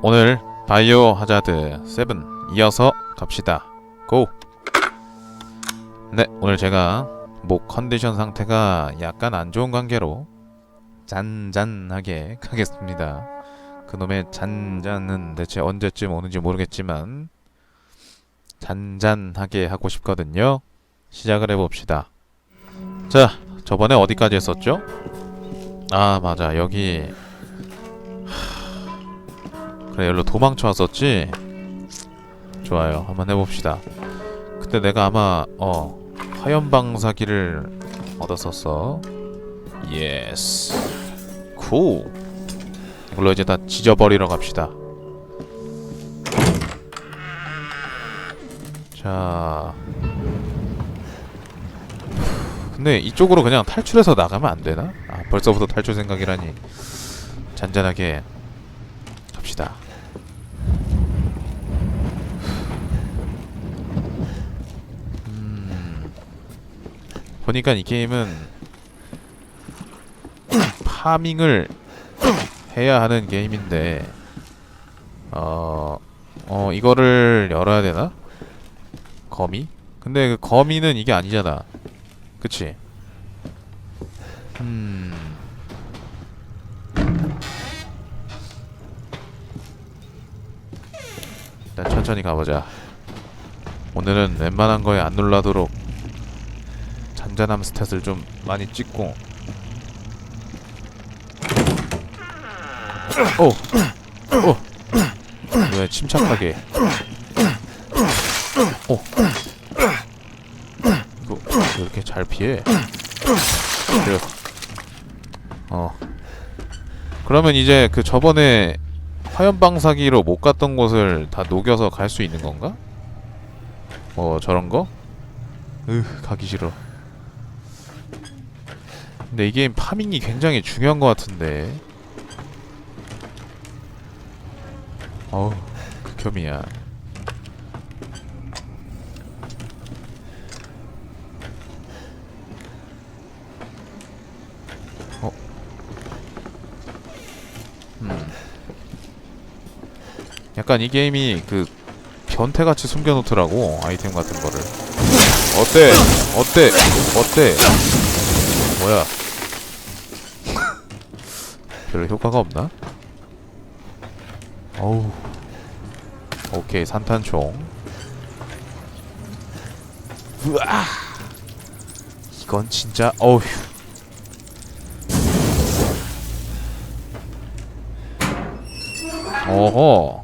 오늘 바이오 하자드 7 이어서 갑시다. 고! 네, 오늘 제가 목 컨디션 상태가 약간 안 좋은 관계로 잔잔하게 가겠습니다. 그놈의 잔잔은 대체 언제쯤 오는지 모르겠지만 잔잔하게 하고 싶거든요. 시작을 해봅시다. 자, 저번에 어디까지 했었죠? 아, 맞아. 여기 그래 여기로 도망쳐 왔었지? 좋아요. 한번 해봅시다. 그때 내가 아마 어 화염방사기를 얻었었어. 예스 쿨 이걸로 이제 다 지져버리러 갑시다. 자. 근데 이쪽으로 그냥 탈출해서 나가면 안 되나? 아 벌써부터 탈출 생각이라니. 잔잔하게 갑시다 음, 보니까 이 게임은 파밍을 해야 하는 게임인데 어, 어 이거를 열어야 되나? 거미? 근데 그 거미는 이게 아니잖아. 그치? 음. 일단 천천히 가보자. 오늘은 웬만한 거에 안 놀라도록 잔잔함 스탯을 좀 많이 찍고 오! 오! 왜 침착하게 오! 이거 왜 이렇게 잘 피해? 그래요. 어 그러면 이제 그 저번에 화염방사기로 못 갔던 곳을 다 녹여서 갈 수 있는 건가? 뭐 저런 거? 으 가기 싫어. 근데 이 게임 파밍이 굉장히 중요한 것 같은데. 어우 극혐이야. 어? 음. 약간 이 게임이 그 변태같이 숨겨놓더라고 아이템 같은 거를 어때? 어때? 어때? 뭐야? 별로 효과가 없나? 어우. 오케이 산탄총. 우와! 이건 진짜 어휴. 어허.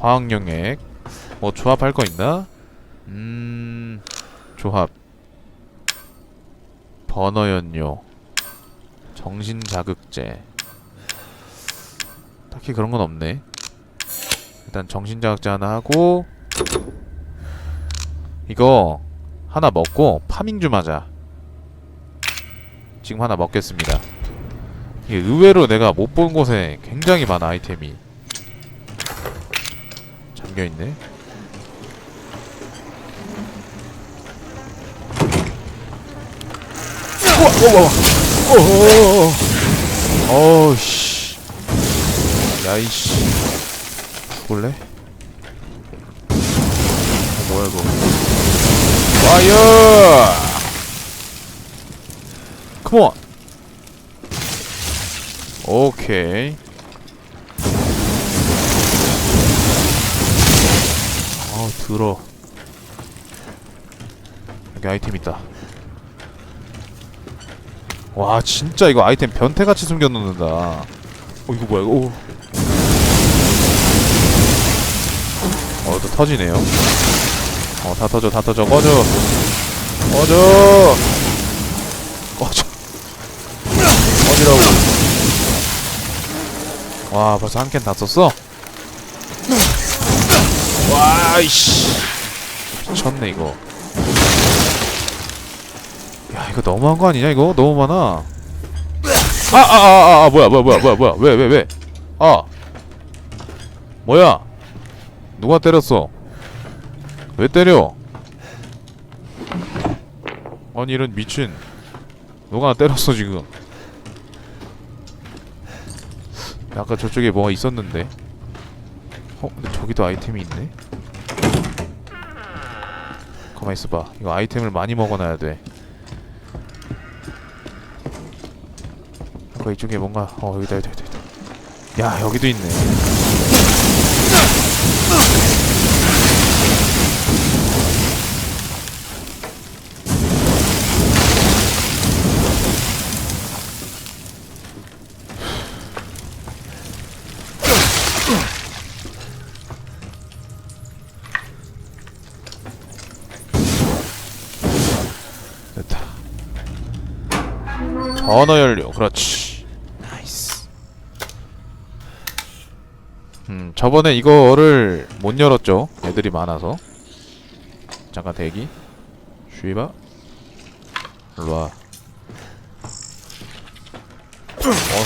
화학영액. 뭐 조합할 거 있나? 음 조합 버너연료 정신자극제. 딱히 그런 건 없네. 일단 정신자극제 하나 하고 이거 하나 먹고 파밍 좀 하자. 지금 하나 먹겠습니다. 이게 의외로 내가 못 본 곳에 굉장히 많아 아이템이 잠겨있네 어우씨. 야이씨. 볼래? 어, 뭐야 이거? 와이어! 컴온! 오케이. 아 들어 여기 아이템 있다 와 진짜 이거 아이템 변태같이 숨겨놓는다. 어 이거 뭐야 이거? 오. 어또 터지네요. 어 다 터져 다 터져. 꺼져. 꺼져. 꺼져. 꺼지라고. 와 벌써 한 캔 다 썼어? 와이씨. 미쳤네 이거 야 이거 너무한 거 아니냐 이거? 너무 많아. 아 아 아 아 뭐야 뭐야 뭐야 뭐야 뭐야. 왜 왜 왜? 아. 뭐야? 누가 때렸어? 왜 때려? 아니 이런 미친. 누가 때렸어 지금? 아까 저쪽에 뭐가 있었는데? 어 근데 저기도 아이템이 있네? 가만 있어봐. 이거 아이템을 많이 먹어놔야 돼 아까 이쪽에 뭔가 어 여기다 여기다 여기다. 야 여기도 있네. 전어 연료 그렇지 저번에 이거를 못 열었죠? 애들이 많아서. 잠깐 대기. 쉬바 일로와.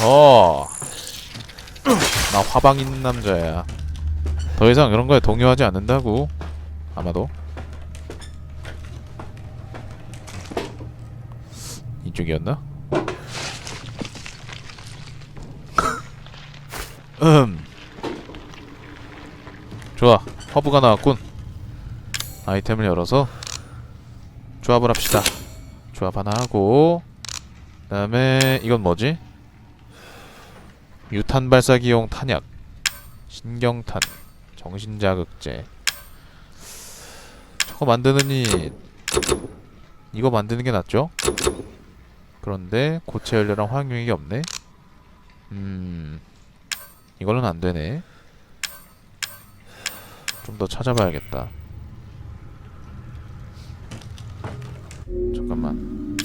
어허. 나 화방 있는 남자야. 더 이상 이런 거에 동요하지 않는다고. 아마도. 이쪽이었나? 음 좋아 허브가 나왔군 아이템을 열어서 조합을 합시다 조합 하나 하고 그 다음에 이건 뭐지? 유탄 발사기용 탄약 신경탄 정신자극제 저거 만드느니 이거 만드는 게 낫죠? 그런데 고체 연료랑 화학용액이 없네. 음, 이걸로는 안 되네. 좀 더 찾아봐야겠다. 잠깐만.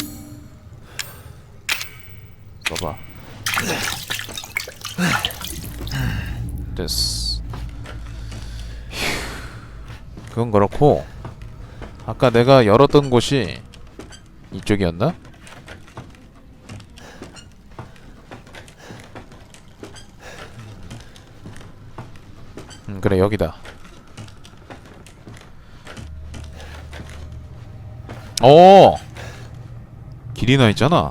써봐. 됐어. 휴, 그건 그렇고 아까 내가 열었던 곳이 이쪽이었나? 음 그래 여기다 어. 길이 나 있잖아.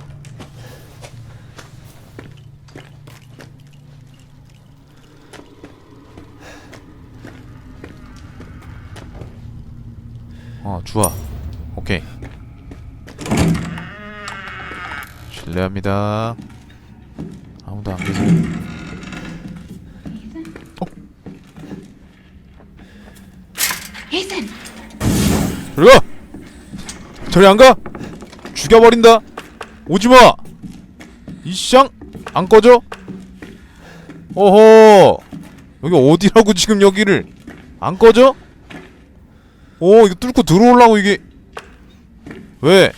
어 좋아. 오케이. 실례합니다. 아무도 안 계세요! 저리 가! 저리 안 가! 죽여버린다! 오지마! 이쌍! 안 꺼져? 어허! 여기 어디라고 지금 여기를 안 꺼져? 오 이거 뚫고 들어오려고 이게 왜?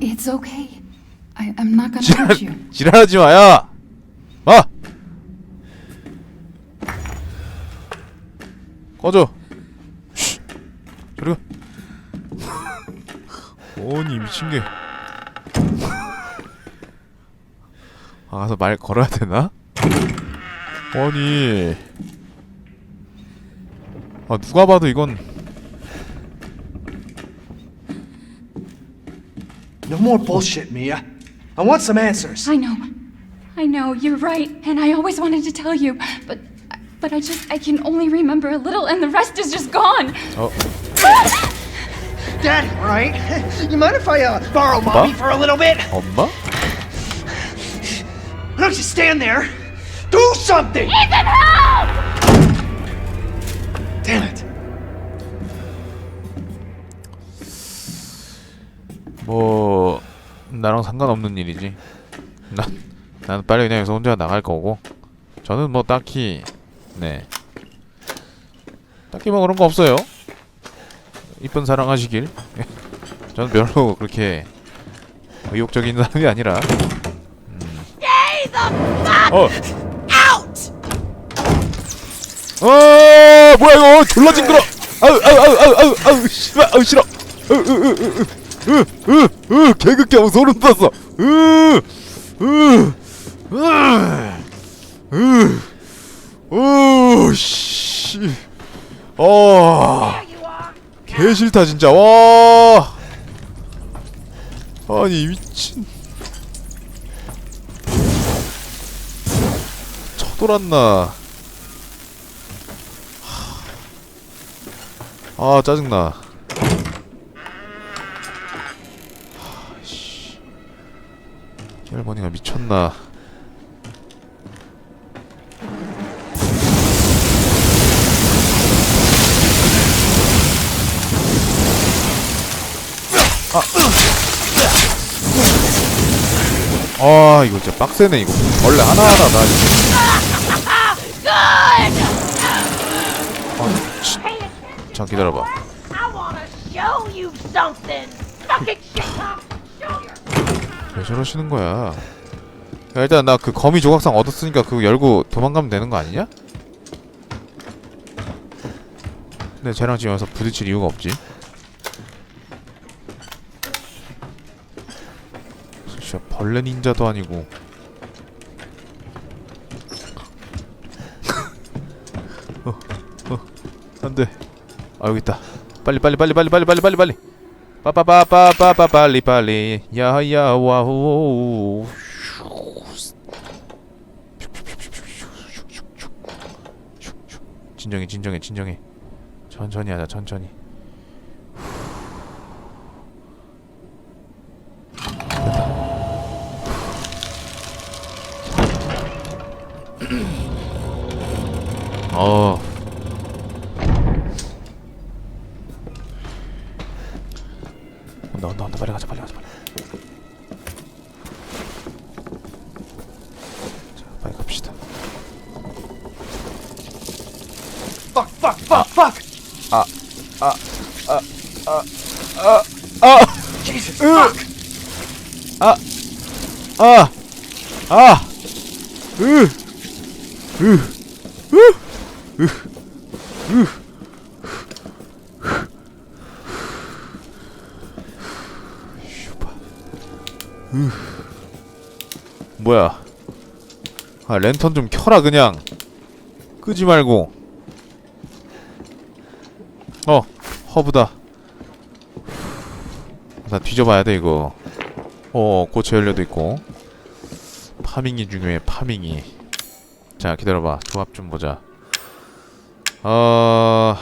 It's okay. I, I'm not gonna 지랄, hurt you. 지랄하지 마야! 마! 꺼져! 쉿! 저리 가! 아니 미친 게 아 가서 말 걸어야 되나? 아니 아 누가 봐도 이건 No more bullshit, Mia. I want some answers. I know. I know, you're right, and I always wanted to tell you, but but I just I can only remember a little and the rest is just gone. 어 Daddy, right? You mind if I uh, borrow mommy for a little bit? 엄마? Why don't you stand there? Do something! Ethan, help! Damn it. 뭐 나랑 상관없는 일이지. 난 나는 빨리 그냥 여기서 혼자 나갈 거고. 저는 뭐 딱히 네 딱히 뭐 그런 거 없어요. 이쁜 사랑하시길. 저는 별로 그렇게 의욕적인 사람이 아니라. 음. 어. 어 뭐야 이거 졸라 징그러. 아우 아우 아우 아우 아우 아우 씨발 아우 싫어. 으으으으으으으 개극해 어 소름 돋았어. 으으으으으씨. 어. 개 싫다 진짜 와. 아니 미친. 쳐돌았나. 아 짜증나 씨 할머니가 미쳤나 아, 아 이거 진짜 빡세네 이거 원래 하나하나 나 이거 아, 치, 잠 기다려봐. 왜 저러시는 거야? 야, 일단 나 그 거미 조각상 얻었으니까 그거 열고 도망가면 되는 거 아니냐? 근데 쟤랑 지금 와서 부딪힐 이유가 없지. 진짜 벌레 닌자도 아니고. 어, 어, 안돼. 아 여기 있다. 빨리 빨리 빨리 빨리 빨리 빨리 빨리 빨리. 빠빠빠빠빠빠 빨리 빨리 야야 와우 진정해 진정해 진정해 천천히 하자 천천히 어 아 랜턴 좀 켜라 그냥. 끄지 말고. 어, 허브다. 나 뒤져봐야 돼 이거. 어, 고체 연료도 있고. 파밍이 중요해, 파밍이. 자, 기다려봐. 조합 좀 보자. 어...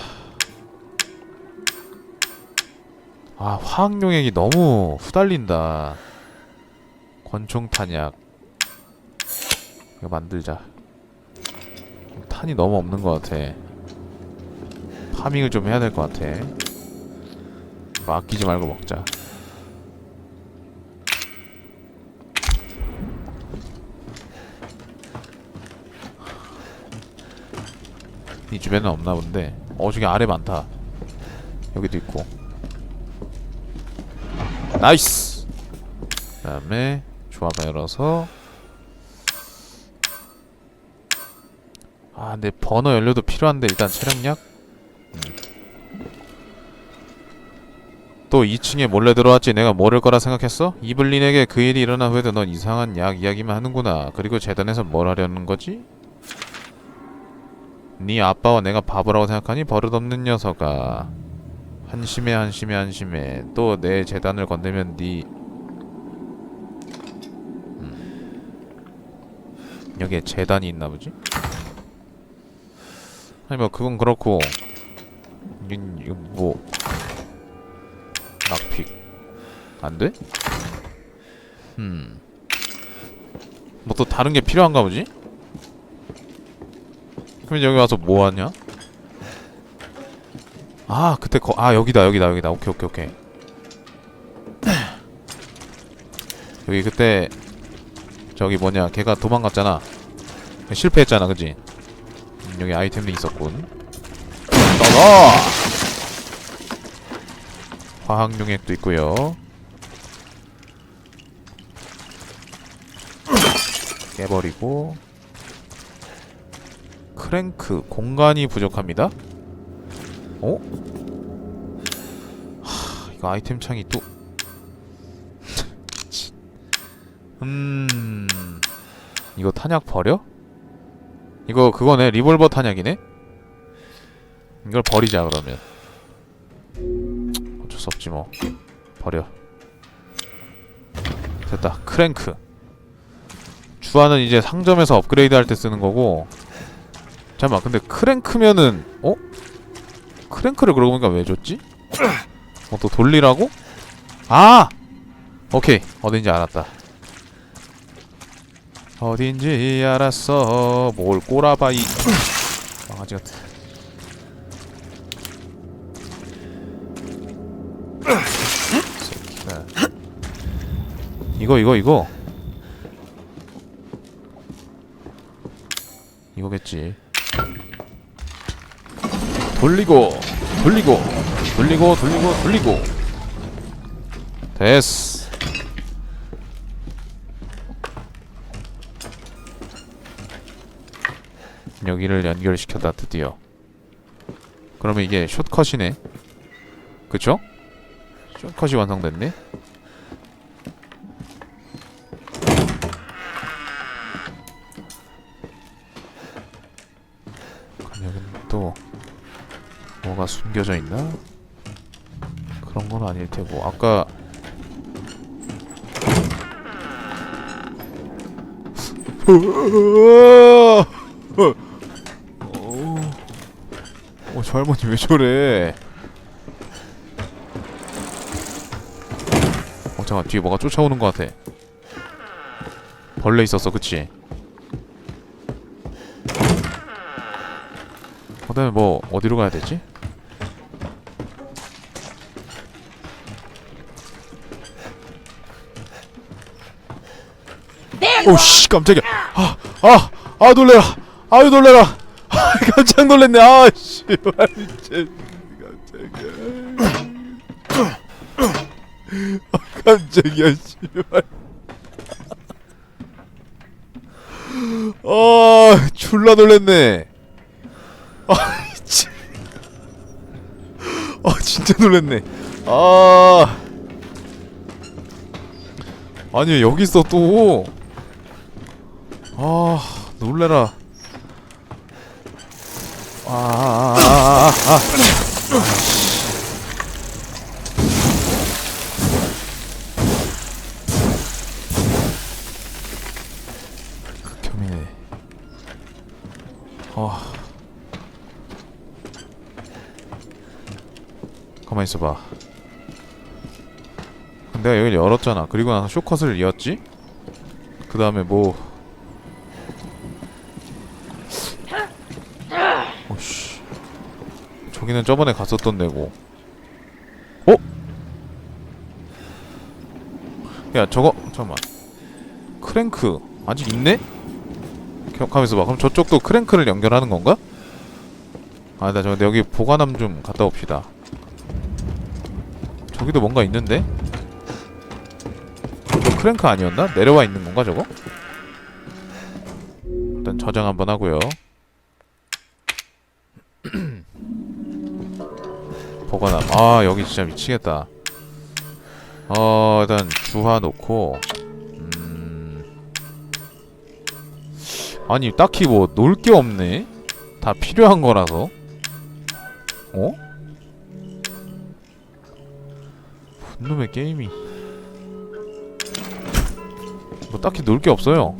아, 화학용액이 너무 후달린다. 권총 탄약. 이거 만들자. 탄이 너무 없는 것 같아. 파밍을 좀 해야 될 것 같아. 아끼지 말고 먹자. 이 주변에 없나 본데 어 저기 아래 많다 여기도 있고 나이스 그 다음에 조합을 열어서 아 근데 버너 연료도 필요한데 일단 체력약 음. 또 2층에 몰래 들어왔지 내가 모를 거라 생각했어? 이블린에게 그 일이 일어난 후에도 넌 이상한 약 이야기만 하는구나 그리고 재단에서 뭘 하려는 거지? 네 아빠와 내가 바보라고 생각하니 버릇없는 녀석아 한심해 한심해 한심해 또 내 재단을 건들면 네 음. 여기에 재단이 있나 보지? 아니 뭐 그건 그렇고 이건 이거 뭐 낙픽 안 돼? 음. 뭐 또 다른 게 필요한가 보지? 그럼 여기 와서 뭐 하냐? 아 그때 거, 아 여기다 여기다 여기다 오케이 오케이 오케이 여기 그때 저기 뭐냐 걔가 도망갔잖아 실패했잖아 그지 음, 여기 아이템도 있었군 떠서 화학 용액도 있고요 깨버리고 크랭크 공간이 부족합니다. 어? 하, 이거 아이템 창이 또 음. 이거 탄약 버려? 이거 그거네. 리볼버 탄약이네. 이걸 버리자 그러면. 어쩔 수 없지 뭐. 버려. 됐다. 크랭크. 주화는 이제 상점에서 업그레이드 할 때 쓰는 거고 잠깐만 근데 크랭크면은 어? 크랭크를 그러고 보니까 왜 줬지? 어, 또 돌리라고? 아! 오케이. 어딘지 알았다. 어딘지 알았어. 뭘 꼬라봐, 이. 망아지 같은. 새끼가. 이거, 이거, 이거. 이거겠지. 돌리고 돌리고 돌리고 돌리고 돌리고 됐어 여기를 연결시켰다 드디어. 그러면 이게 숏컷이네. 그쵸? 숏컷이 완성됐네? 그럼 여기는 또 뭐가 숨겨져 있나? 그런 건 아닐 테고. 아까 어, 저 할머니 왜 저래? 어 잠깐 뒤에 뭐가 쫓아오는 것 같아. 벌레 있었어, 그치? 그다음에 뭐 어디로 가야 되지? 오씨 깜짝이야 아아아 놀래라 아유 놀래라 아 깜짝 놀랐네. 아 씨발. 깜짝이야 아 깜짝이야 씨발. 아 졸라 놀랬네. 아 진- 아 진짜 놀랬네. 아. 아니 여기 있어 또. 아 놀래라 아, 아, 아. 극혐이네 아 가만 있어봐 내가 여기를 열었잖아 그리고 나서 쇼컷을 이었지 그 다음에 뭐 오씨 저기는 저번에 갔었던 데고 어? 야 저거 잠깐만 크랭크 아직 있네? 기억하면서 봐 그럼 저쪽도 크랭크를 연결하는 건가? 아나 저 여기 보관함 좀 갔다 옵시다 저기도 뭔가 있는데? 저 크랭크 아니었나? 내려와 있는 건가 저거? 일단 저장 한번 하고요 보관함. 아 여기 진짜 미치겠다. 어 일단 주화 놓고 음. 아니 딱히 뭐 놀 게 없네? 다 필요한 거라서. 어? 분놈의 게임이. 뭐 딱히 놀 게 없어요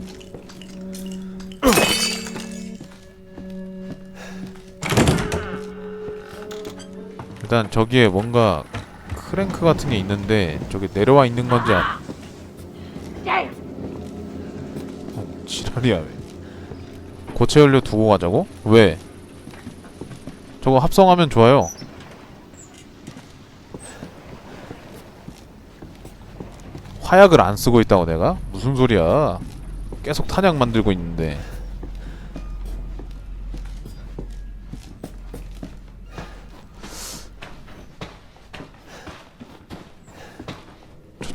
일단 저기에 뭔가 크랭크 같은 게 있는데 저기 내려와 있는 건지 아... Damn! 어, 지랄이야 왜 고체 연료 두고 가자고? 왜? 저거 합성하면 좋아요 화약을 안 쓰고 있다고 내가? 무슨 소리야 계속 탄약 만들고 있는데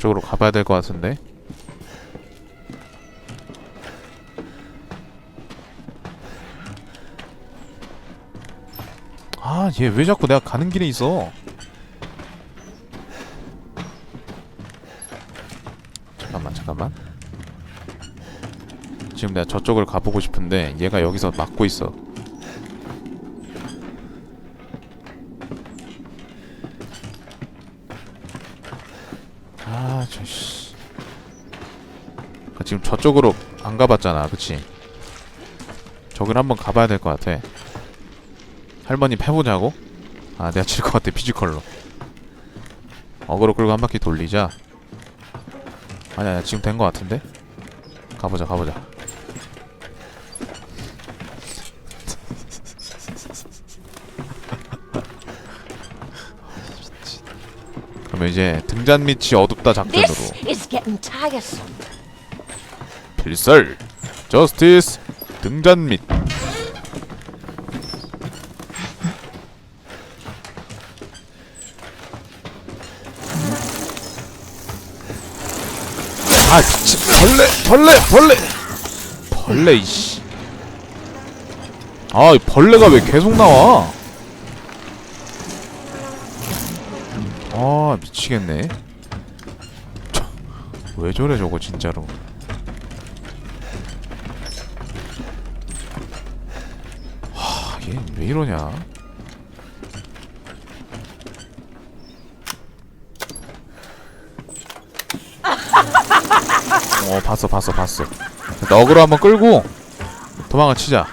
쪽으로 가봐야 될 것 같은데 아, 얘 왜 자꾸 내가 가는 길에 있어? 잠깐만, 잠깐만. 지금 내가 저쪽을 가보고 싶은데 얘가 여기서 막고 있어. 아, 저 씨. 그 지금 저쪽으로 안 가봤잖아, 그치? 저길 한번 가봐야 될 것 같아. 할머니 패보자고? 아 내가 질 것 같아 피지컬로 어그로 끌고 한 바퀴 돌리자 아니야 아니야 지금 된 것 같은데 가보자 가보자 그러면 이제 등잔 밑이 어 둡다 작전으로. 필살 저스티스 등잔 밑 아, 미친 벌레, 벌레, 벌레, 벌레 이씨. 아, 이 벌레가 왜 계속 나와? 아, 미치겠네. 저, 왜 저래 저거 진짜로. 하, 얘왜 이러냐? 어 봤어 봤어 봤어 너그로 한번 끌고 도망을 치자!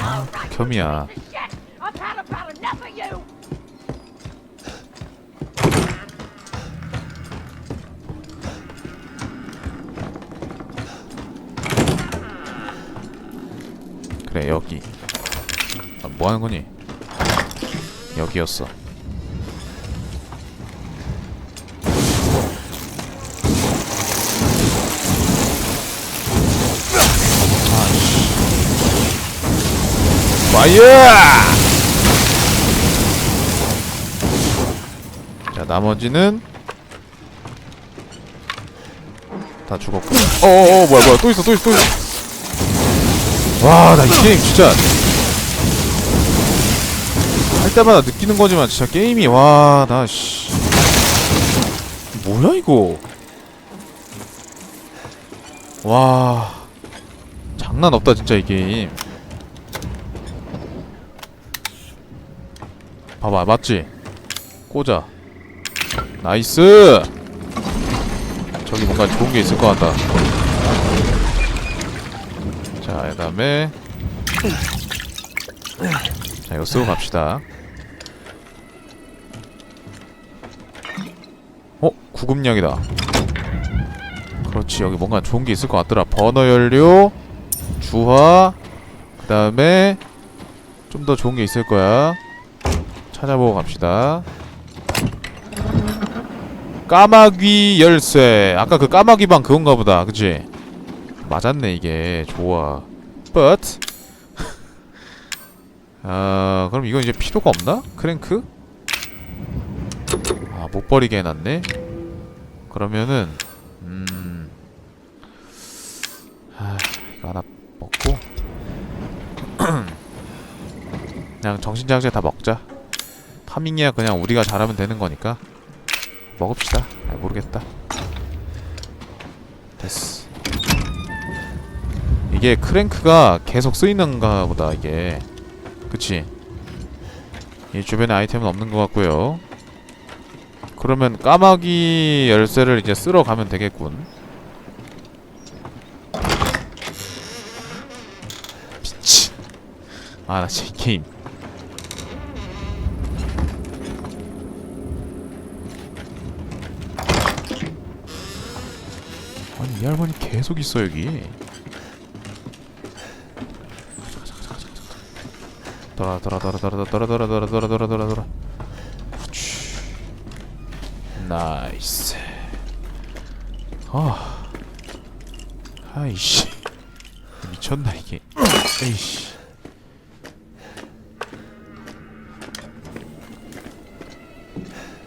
Alright, 겸이야 여기. 아, 뭐 하는 거니? 여기였어. 파이어! 자 나머지는 다 죽었고. 어어어 뭐야 뭐야. 또 있어 또 있어 또 있어 와 나 이 게임 진짜. 할 때마다 느끼는 거지만 진짜 게임이 와 나 씨. 뭐야 이거? 와. 장난 없다 진짜 이 게임. 봐봐 맞지? 꽂아. 나이스! 저기 뭔가 좋은 게 있을 것 같다 자, 그 다음에 자, 이거 쓰고 갑시다. 어? 구급약이다. 그렇지, 여기 뭔가 좋은 게 있을 것 같더라. 버너 연료, 주화, 그 다음에 좀 더 좋은 게 있을 거야. 찾아보고 갑시다. 까마귀 열쇠. 아까 그 까마귀 방 그건가 보다. 그치? 맞았네 이게. 좋아. But. 아 그럼 이건 이제 필요가 없나? 크랭크? 아 못 버리게 해놨네. 그러면은 음. 아, 이거 하나 먹고. 그냥 정신장제 다 먹자. 파밍이야 그냥 우리가 잘하면 되는 거니까. 먹읍시다. 아, 모르겠다. 됐어 이게 크랭크가 계속 쓰이는가 보다 이게. 그치? 이 주변에 아이템은 없는 것 같고요. 그러면 까마귀 열쇠를 이제 쓸어 가면 되겠군. 미친 아나 진짜 이 게임. 아니 이 할머니 계속 있어 여기 돌아 돌아 돌아 돌아 돌아 돌아 돌아 돌아 돌아 돌아 돌아. 나이스 아 아이씨 미쳤나 이게 에이씨